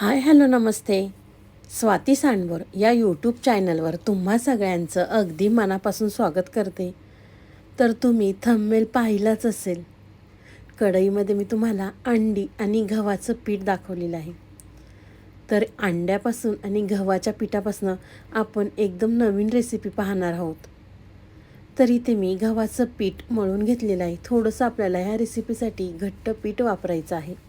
Hi hello नमस्ते. स्वाती सांडवर या YouTube चॅनलवर तुम्हा सगळ्यांचं अगदी मनापासून स्वागत करते. तर तुम्ही थंबमेल पाहिलाच असेल. कढईमध्ये मी तुम्हाला अंडी आणि गव्हाचं पीठ दाखवलेलं आहे. तर अंड्यापासून आणि गव्हाच्या पिठापासून आपण एकदम नवीन रेसिपी पाहणार आहोत. तर इथे मी गव्हाचं पीठ मळून घेतलेलं आहे. थोडंसं आपल्याला ह्या रेसिपीसाठी घट्ट पीठ वापरायचं आहे.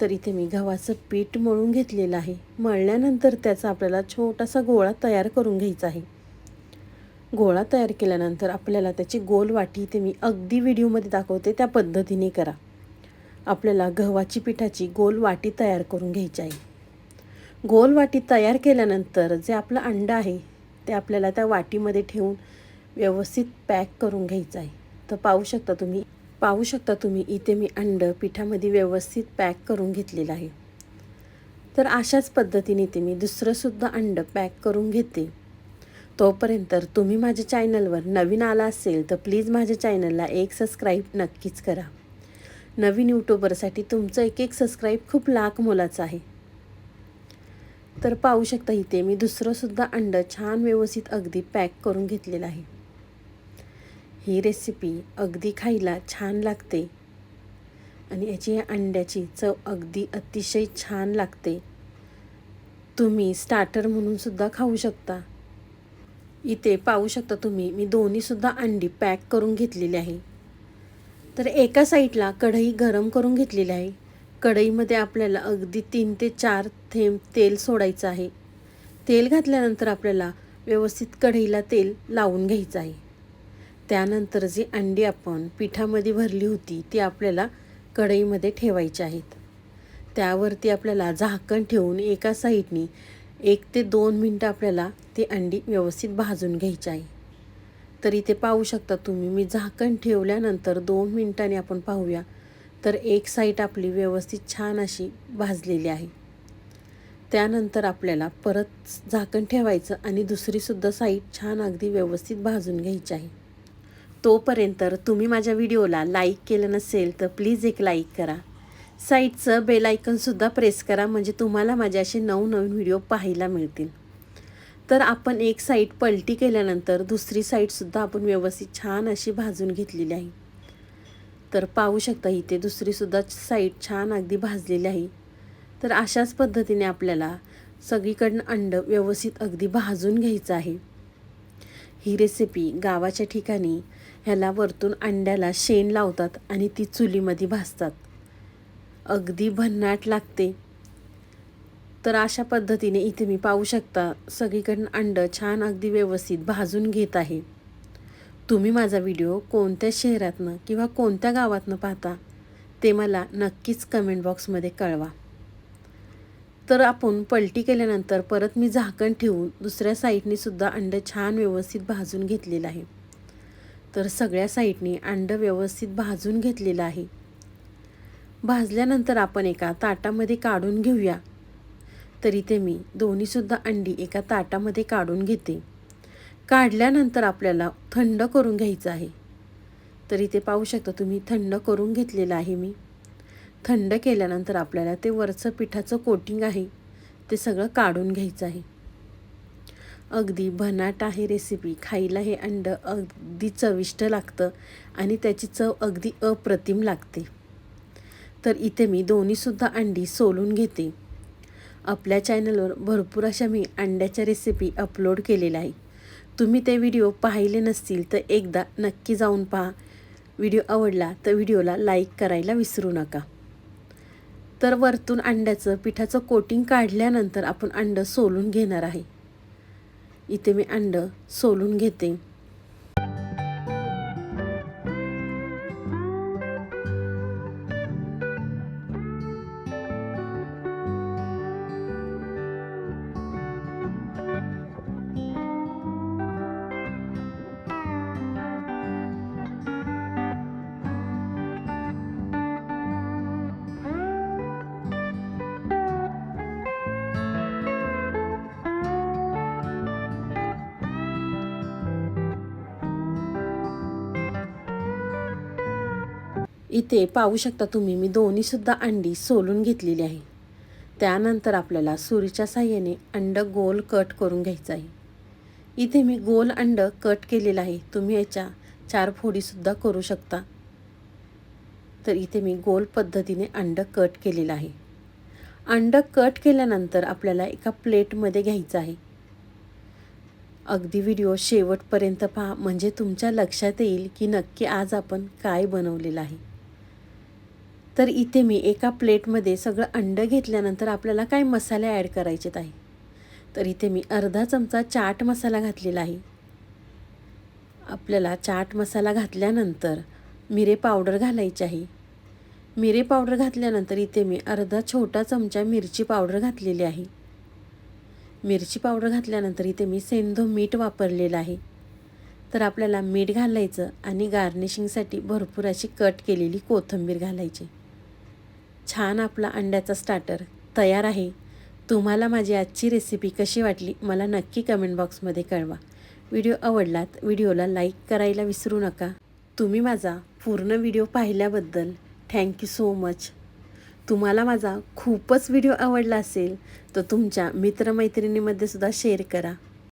तर इथे मी गव्हाचं पीठ मळून घेतलेलं आहे. मळल्यानंतर त्याचा आपल्याला छोटासा गोळा तयार करून घ्यायचा आहे. गोळा तयार केल्यानंतर आपल्याला त्याची गोल वाटी इथे मी अगदी व्हिडिओमध्ये दाखवते त्या पद्धतीने करा. आपल्याला गव्हाची पिठाची गोल वाटी तयार करून घ्यायची आहे. गोल वाटी तयार केल्यानंतर जे आपलं अंडं आहे ते आपल्याला त्या वाटीमध्ये ठेवून व्यवस्थित पॅक करून घ्यायचं आहे. तर पाहू शकता तुम्ही पाहू शकता तुम्ही इथे मी अंड पिठामध्ये व्यवस्थित पॅक करून घेतलेलं आहे. तर अशाच पद्धतीने इथे मी दुसरंसुद्धा अंड पॅक करून घेते. तोपर्यंत तुम्ही माझ्या चॅनलवर नवीन आला असेल तर प्लीज माझ्या चॅनलला एक सबस्क्राईब नक्कीच करा. नवीन यूट्यूबरसाठी तुमचं एक एक सबस्क्राईब खूप लाख मोलाचं आहे. तर पाहू शकता इथे मी दुसरंसुद्धा अंड छान व्यवस्थित अगदी पॅक करून घेतलेलं आहे. ही रेसिपी अगदी खायला छान लागते. आणि याची या अंड्याची चव अगदी अतिशय छान लागते. तुम्ही स्टार्टर म्हणून सुद्धा खाऊ शकता. इथे पाहू शकता तुम्ही मी दोन्हीसुद्धा अंडी पॅक करून घेतलेली आहे. तर एका साईडला कढई गरम करून घेतलेली आहे. कढईमध्ये आपल्याला अगदी तीन ते चार थेंब तेल सोडायचं आहे. तेल घातल्यानंतर आपल्याला व्यवस्थित कढईला तेल लावून घ्यायचं आहे. त्यानंतर जी अंडी आपण पिठामध्ये भरली होती ती आपल्याला कढईमध्ये ठेवायची आहेत. त्यावरती आपल्याला झाकण ठेवून एका साईडनी एक ते दोन मिनटं आपल्याला ती अंडी व्यवस्थित भाजून घ्यायची आहे. तर इथे पाहू शकता तुम्ही मी झाकण ठेवल्यानंतर दोन मिनटांनी आपण पाहूया. तर एक साईड आपली व्यवस्थित छान अशी भाजलेली आहे. त्यानंतर आपल्याला परत झाकण ठेवायचं आणि दुसरीसुद्धा साईड छान अगदी व्यवस्थित भाजून घ्यायची आहे. तोपर्यंत तुम्ही माझ्या व्हिडिओला लाईक केलं नसेल तर प्लीज एक लाईक करा. साईडचं बेल आयकनसुद्धा प्रेस करा म्हणजे तुम्हाला माझे असे नवनवीन व्हिडिओ पाहायला मिळतील. तर आपण एक साईड पलटी केल्यानंतर दुसरी साईडसुद्धा आपण व्यवस्थित छान अशी भाजून घेतलेली आहे. तर पाहू शकता इथे दुसरीसुद्धा साईड छान अगदी भाजलेली आहे. तर अशाच पद्धतीने आपल्याला सगळीकडनं अंड व्यवस्थित अगदी भाजून घ्यायचं आहे. ही रेसिपी गावाच्या ठिकाणी ह्याला वरतून अंड्याला शेण लावतात आणि ती चुलीमध्ये भाजतात. अगदी भन्नाट लागते. तर अशा पद्धतीने इथे मी पाहू शकता सगळीकडून अंडं छान अगदी व्यवस्थित भाजून घेत आहे. तुम्ही माझा व्हिडिओ कोणत्या शहरातनं किंवा कोणत्या गावातनं पाहता ते मला नक्कीच कमेंट बॉक्समध्ये कळवा. तर आपण पलटी केल्यानंतर परत मी झाकण ठेवून दुसऱ्या साईडने सुद्धा अंडं छान व्यवस्थित भाजून घेतलेलं आहे. तर सगळ्या साईडने अंडं व्यवस्थित भाजून घेतलेलं आहे. भाजल्यानंतर आपण एका ताटामध्ये काढून घेऊया. तर इथे मी दोन्हीसुद्धा अंडी एका ताटामध्ये काढून घेते. काढल्यानंतर आपल्याला थंड करून घ्यायचं आहे. तर इथे पाहू शकता तुम्ही थंड करून घेतलेलं आहे मी. थंड केल्यानंतर आपल्याला ते वरचं पिठाचं कोटिंग आहे. ते सगळं काढून घ्यायचं आहे. अगदी भन्नाट आहे रेसिपी खायला हे अंडं अगदी चविष्ट लागतं आणि त्याची चव अगदी अप्रतिम लागते. तर इथे मी दोन्हीसुद्धा अंडी सोलून घेते. आपल्या चॅनलवर भरपूर अशा मी अंड्याच्या रेसिपी अपलोड केलेल्या आहे तुम्ही ते व्हिडिओ पाहिले नसतील तर एकदा नक्की जाऊन पहा. व्हिडिओ आवडला तर व्हिडिओला लाईक करायला विसरू नका. तर वरतून अंड्याचं पिठाचं कोटिंग काढल्यानंतर आपण अंडं सोलून घेणार आहे. इथे मी अंडं सोलून घेते. इथे पाहू शकता तुम्ही मी दोन्हीसुद्धा अंडी सोलून घेतलेली आहे. त्यानंतर आपल्याला सुरीच्या साह्याने अंड गोल कट करून घ्यायचं आहे. इथे मी गोल अंड कट केलेलं आहे. तुम्ही याच्या चार फोडीसुद्धा करू शकता. तर इथे मी गोल पद्धतीने अंड कट केलेलं आहे. अंड कट केल्यानंतर आपल्याला एका प्लेटमध्ये घ्यायचं आहे. अगदी व्हिडिओ शेवटपर्यंत पहा म्हणजे तुमच्या लक्षात येईल की नक्की आज आपण काय बनवलेलं आहे. तर इथे मी एका प्लेटमध्ये सगळं अंडं घेतल्यानंतर आपल्याला काय मसाले ॲड करायचेत आहे? तर इथे मी अर्धा चमचा चाट मसाला घातलेला आहे. आपल्याला चाट मसाला घातल्यानंतर मिरे पावडर घालायची आहे. मिरे पावडर घातल्यानंतर इथे मी अर्धा छोटा चमचा मिरची पावडर घातलेली आहे. मिरची पावडर घातल्यानंतर इथे मी सेंधो मीठ वापरलेलं आहे. तर आपल्याला मीठ घालायचं आणि गार्निशिंगसाठी भरपूर अशी कट केलेली कोथिंबीर घालायची. छान आपला अंड्याचा स्टार्टर तयार आहे. तुम्हाला माझी आजची रेसिपी कशी वाटली मला नक्की कमेंट बॉक्समध्ये कळवा. व्हिडिओ आवडलात व्हिडिओला लाईक करायला विसरू नका. तुम्ही माझा पूर्ण व्हिडिओ पाहिल्याबद्दल थँक्यू सो मच तुम्हाला माझा खूपच व्हिडिओ आवडला असेल तर तुमच्या मित्रमैत्रिणीमध्ये सुद्धा शेअर करा.